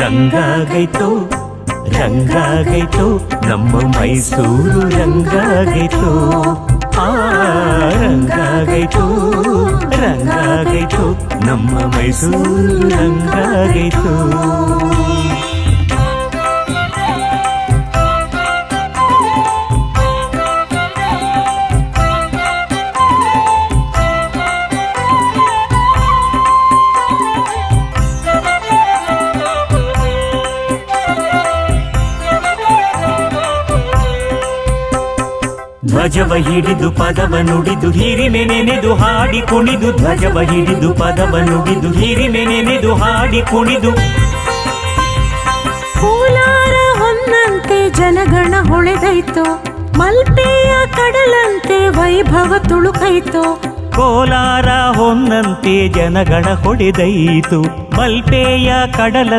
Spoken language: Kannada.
ರಂಗಾಗೈತು ರಂಗಾಗೈತೋ ನಮ್ಮ ಮೈಸೂರು ರಂಗಾಗೈತೋ. ಆ ರಂಗಾಗೈತೋ ರಂಗಾಗೈತೋ ನಮ್ಮ ಮೈಸೂರು ರಂಗಾಗೈತು. ಧ್ವಜವ ಹಿಡಿದು ಪದವ ನುಡಿದು ಹಿರಿಮೆ ನೆನೆದು ಹಾಡಿ ಕುಣಿದು ಧ್ವಜವ ಹಿಡಿದು ಪದವ ನುಡಿದು ಹಿರಿಮೆ ನೆನೆದು ಹಾಡಿ ಕುಣಿದು. ಕೋಲಾರ ಹೊನ್ನಂತೆ ಜನಗಣ ಹೊಳೆದೈತು ಮಲ್ಪೆಯ ಕಡಲಂತೆ ವೈಭವ ತುಳುಕೈತು. ಕೋಲಾರ ಹೊನ್ನಂತೆ ಜನಗಣ ಹೊಡೆದೈತು ಮಲ್ಪೆಯ ಕಡಲಂತೆ